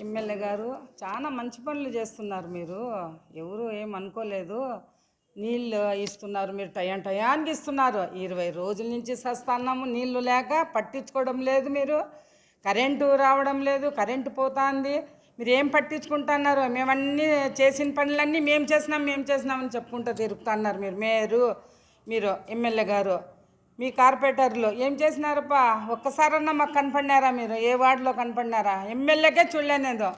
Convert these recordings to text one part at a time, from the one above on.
MLA గారు చాలా మంచి పనులు చేస్తున్నారు మీరు. ఎవరు ఏం అనుకోలేదు. నీళ్ళు ఇస్తున్నారు మీరు టయాం టయానికి ఇస్తున్నారు. ఇరవై రోజుల నుంచి సస్తాన్నాము నీళ్ళు లేక పట్టించుకోవడం లేదు మీరు. కరెంటు రావడం లేదు కరెంటు పోతుంది. మీరు ఏం పట్టించుకుంటున్నారు? మేమన్నీ చేసిన పనులన్నీ మేము చేసినాం మేము చేసినామని చెప్పుకుంటూ తిరుగుతున్నారు మీరు. మేరు మీరు ఎమ్మెల్యే గారు మీ కార్పొరేటర్లు ఏం చేసినారప్పా? ఒక్కసారన్నా మాకు కనపడినారా మీరు? ఏ వార్డులో కనపడినారా? ఎమ్మెల్యేకే చూడలేను నేను.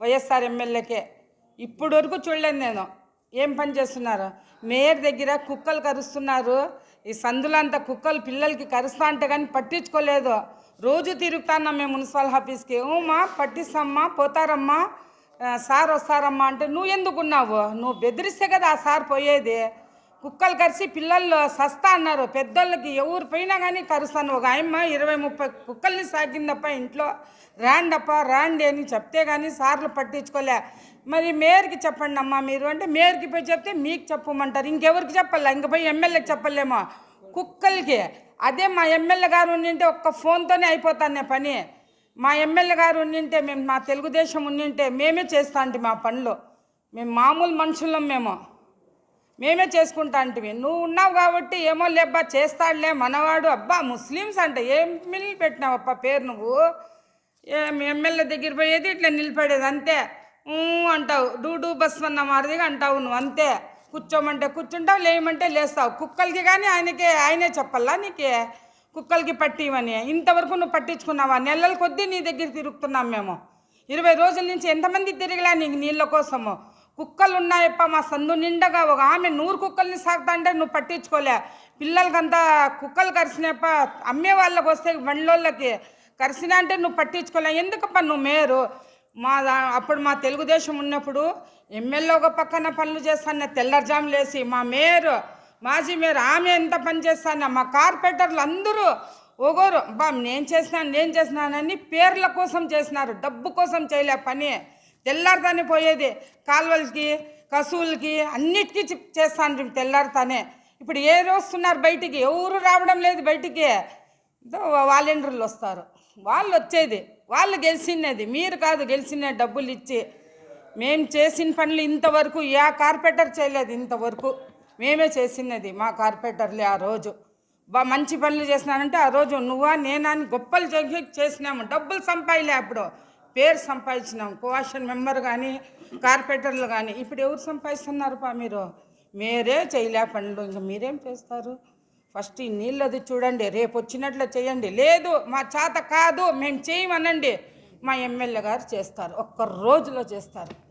వైఎస్ఆర్ ఎమ్మెల్యేకే. ఇప్పుడు వరకు చూడలేను నేను. ఏం పని చేస్తున్నారు? మేయర్ దగ్గర కుక్కలు కరుస్తున్నారు. ఈ సందులంతా కుక్కలు పిల్లలకి కరుస్తా అంటే కానీ పట్టించుకోలేదు. రోజు తిరుగుతాన్నాం మేము మున్సిపల్ ఆఫీస్కి. ఊమా పట్టిస్తామ్మా పోతారమ్మా. సార్ వస్తారమ్మా అంటే నువ్వు ఎందుకున్నావు నువ్వు బెదిరిస్తే కదా ఆ సార్ పోయేది. కుక్కలు కరిసి పిల్లలు సస్తా అన్నారు. పెద్దోళ్ళకి ఎవరు పోయినా కానీ కరుస్తాను. ఒక ఆయమ్మ ఇరవై ముప్పై కుక్కల్ని సాకిందప్ప ఇంట్లో. రాండప్ప రాండి అని చెప్తే కానీ సార్లు పట్టించుకోలే. మరి మేయర్కి చెప్పండి అమ్మా మీరు. అంటే మేయర్కి పోయి చెప్తే మీకు చెప్పమంటారు. ఇంకెవరికి చెప్పాలా? ఇంక పోయి ఎమ్మెల్యేకి చెప్పలేమో. కుక్కలకి. అదే మా ఎమ్మెల్యే గారు ఉండింటే ఒక్క ఫోన్తోనే అయిపోతానే పని. మా ఎమ్మెల్యే గారు ఉండింటే మేము మా తెలుగుదేశం ఉండింటే మేమే చేస్తా అంటే మా పనులు. మేము మామూలు మనుషులం మేము. మేమే చేసుకుంటా అంటివి నువ్వు ఉన్నావు కాబట్టి ఏమో లేబ్బా చేస్తాడులే మనవాడు. అబ్బా ముస్లిమ్స్ అంట ఏం మిల్లి పెట్టినావప్ప పేరు నువ్వు? ఏం ఎమ్మెల్యే దగ్గర పోయేది ఇట్లా నిలబడేది అంతే. అంటావు డూడూ బస్ అన్న మాదిరిగా అంటావు నువ్వు అంతే. కూర్చోమంటే కూర్చుంటావు లేయమంటే లేస్తావు. కుక్కలకి కానీ ఆయనకే ఆయనే చెప్పాలా నీకే? కుక్కలకి పట్టివని. ఇంతవరకు నువ్వు పట్టించుకున్నావా? నెలల కొద్దీ నీ దగ్గర తిరుగుతున్నాం మేము. ఇరవై రోజుల నుంచి ఎంతమంది తిరిగిలా నీకు నీళ్ళ కోసము? కుక్కలున్నాయప్ప మా సందు నిండగా ఒక ఆమె నూరు కుక్కల్ని సాగుతా అంటే నువ్వు పట్టించుకోలే. పిల్లలకంతా కుక్కలు కరిసినాయప్ప అమ్మే వాళ్ళకి వస్తే బండ్లోళ్ళకి కరిసినా అంటే నువ్వు పట్టించుకోలే. ఎందుకప్ప నువ్వు మేరు మా అప్పుడు మా తెలుగుదేశం ఉన్నప్పుడు ఎమ్మెల్యే ఒక పక్కన పనులు చేస్తాను తెల్లర్జాము లేసి మా మేయర్ మాజీ మేయర్ ఆమె ఎంత పని చేస్తాను మా కార్పొరేటర్లు అందరూ ఒగోరు బా నేను చేసినాను నేను చేసినానని పేర్ల కోసం చేసినారు డబ్బు కోసం చేయలే పని. తెల్లారితోనే పోయేది. కాలువలకి కసువులకి అన్నిటికీ చి- చేస్తాను తెల్లారితోనే. ఇప్పుడు ఏ వస్తున్నారు బయటికి? ఎవరు రావడం లేదు బయటికి. వాలంటీర్లు వస్తారు. వాళ్ళు వచ్చేది. వాళ్ళు గెలిచినది. మీరు కాదు గెలిచిన డబ్బులు ఇచ్చి. మేము చేసిన పనులు ఇంతవరకు ఏ కార్పెటర్ చేయలేదు ఇంతవరకు. మేమే చేసినది మా కార్పొరేటర్లే ఆ రోజు. బా మంచి పనులు చేసినానంటే ఆ రోజు నువ్వా నేనా అని గొప్పలు చేసినాము. డబ్బులు సంపాదిలే అప్పుడు. పేరు సంపాదించినాం. కోఆషన్ మెంబర్ కానీ కార్పొరేటర్లు కానీ ఇప్పుడు ఎవరు సంపాదిస్తున్నారు పా మీరు? మీరే చేయలే పనులు. ఇంకా మీరేం చేస్తారు? ఫస్ట్ ఈ నీళ్ళది చూడండి. రేపు వచ్చినట్లు చేయండి. లేదు మా చేత కాదు మేము చేయమనండి. మా ఎమ్మెల్యే గారు చేస్తారు. ఒక్క రోజులో చేస్తారు.